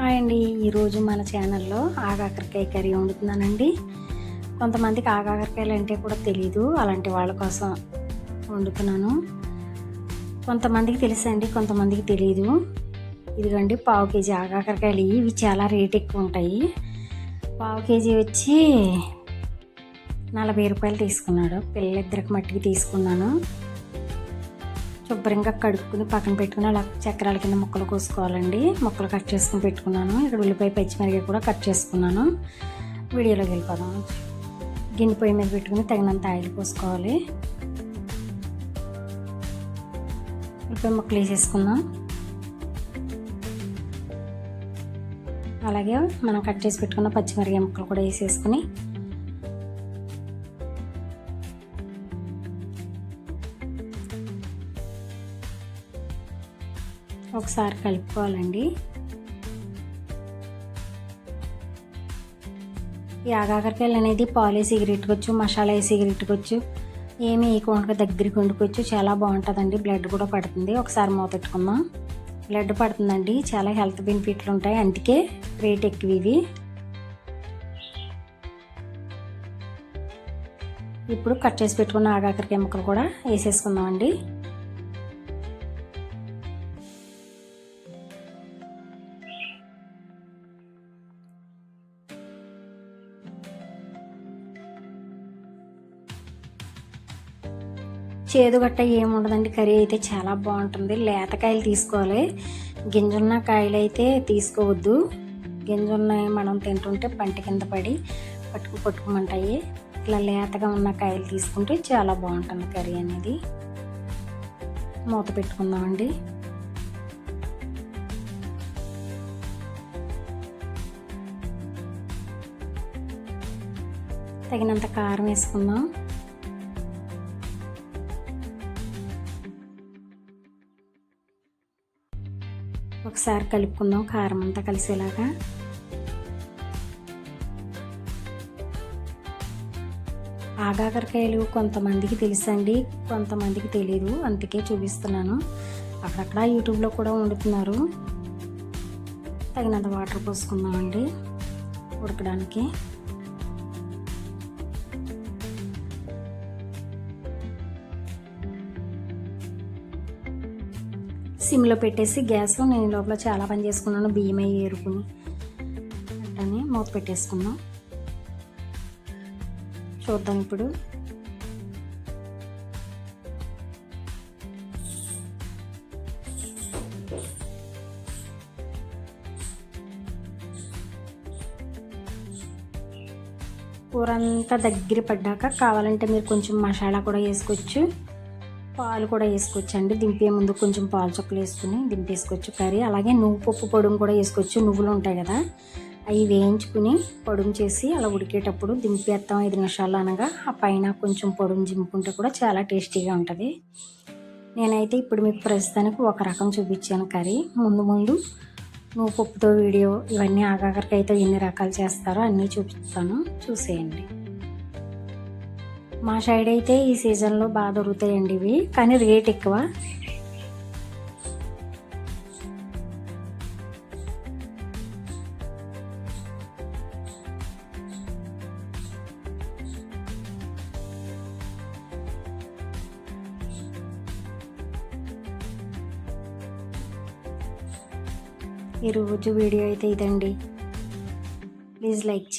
Hi అండి. ఈరోజు మన ఛానల్లో ఆగాకరకాయ కర్రీ వండుతున్నానండి. కొంతమందికి ఆగాకరకాయలు అంటే కూడా తెలీదు. అలాంటి వాళ్ళ కోసం వండుతున్నాను. కొంతమందికి తెలుసండి కొంతమందికి తెలియదు ఇదిగండి పావు కేజీ ఆగాకరకాయలు. ఇవి చాలా రేట్ ఎక్కువ ఉంటాయి. పావు కేజీ వచ్చి నలభై రూపాయలు తీసుకున్నాడు. పిల్లలిద్దరికి మట్టికి తీసుకున్నాను. శుభ్రంగా కడుక్కుని పక్కన పెట్టుకుని అలా చక్రాల కింద ముక్కలు కోసుకోవాలండి. ముక్కలు కట్ చేసుకుని పెట్టుకున్నాను. ఇక్కడ ఉల్లిపాయ పచ్చిమిరకాయ కూడా కట్ చేసుకున్నాను. వీడియోలోకి వెళ్ళిపోదాం. గిన్నె పొయ్యి మీద పెట్టుకుని తగినంత ఆయిల్ పోసుకోవాలి. ఉల్లిపాయ ముక్కలు వేసేసుకుందాం. అలాగే మనం కట్ చేసి పెట్టుకున్న పచ్చిమిరకాయ ముక్కలు కూడా వేసేసుకుని ఒకసారి కలుపుకోవాలండి. ఈ ఆగాకరకాయలు అనేది పాలు వేసి ఎగిరెట్టుకోవచ్చు మసాలా వేసి ఎగిరెట్టుకోవచ్చు ఏమి వేయకుండా దగ్గరికి వండుకోవచ్చు. చాలా బాగుంటుందండి. బ్లడ్ కూడా పడుతుంది. ఒకసారి మూతెట్టుకుందాం బ్లడ్ పడుతుందండి. చాలా హెల్త్ బెనిఫిట్లు ఉంటాయి. అందుకే రేట్ ఎక్కువ ఇవి. ఇప్పుడు కట్ చేసి పెట్టుకున్న ఆగాకరకాయ ముక్కలు కూడా వేసేసుకుందామండి. చేదు గట్ట ఏముండదండి కర్రీ అయితే చాలా బాగుంటుంది. లేతకాయలు తీసుకోవాలి. గింజున్న కాయలు అయితే తీసుకోవద్దు. గింజున్న మనం తింటుంటే పంట కింద పడి పట్టుకు పట్టుకోమంటాయి. ఇట్లా లేతగా ఉన్న కాయలు తీసుకుంటే చాలా బాగుంటుంది కర్రీ అనేది. మూత పెట్టుకుందామండి. తగినంత కారం వేసుకుందాం. ఒకసారి కలుపుకుందాం కారం అంతా కలిసేలాగా. ఆగాకరకాయలు కొంతమందికి తెలుసండి కొంతమందికి తెలియదు అందుకే చూపిస్తున్నాను. అక్కడక్కడ యూట్యూబ్లో కూడా వండుతున్నారు. తగినంత వాటర్ పోసుకుందామండి ఉడకడానికి. సిమ్లో పెట్టేసి గ్యాస్ నేను లోపల చాలా పని చేసుకున్నాను బియ్యం అయ్యి ఏరుకుని. అట్లనే మూత పెట్టేసుకున్నాం. చూద్దాం ఇప్పుడు. కూర అంతా దగ్గర పడ్డాక కావాలంటే మీరు కొంచెం మసాలా కూడా వేసుకోవచ్చు. పాలు కూడా వేసుకోవచ్చండి. దింపే ముందు కొంచెం పాలు చొక్కలు వేసుకుని దింపేసుకోవచ్చు. కర్రీ అలాగే నువ్వు పప్పు పొడుము కూడా వేసుకోవచ్చు. నువ్వులు ఉంటాయి కదా అవి వేయించుకుని పొడుము చేసి అలా ఉడికేటప్పుడు దింపేస్తాం ఐదు నిమిషాలు అనగా. ఆ పైన కొంచెం పొడుము దింపుకుంటే కూడా చాలా టేస్టీగా ఉంటుంది. నేనైతే ఇప్పుడు మీకు ప్రస్తుతానికి ఒక రకం చూపించాను కర్రీ. ముందు ముందు నువ్వు పప్పుతో వీడియో ఇవన్నీ ఆగాకరికైతే ఎన్ని రకాలు చేస్తారో అన్నీ చూపిస్తాను. చూసేయండి. మా సైడ్ అయితే ఈ సీజన్లో బాగా దొరుకుతాయండి ఇవి కానీ రేట్ ఎక్కువ. ఈరోజు వీడియో అయితే ఇదండి. Please like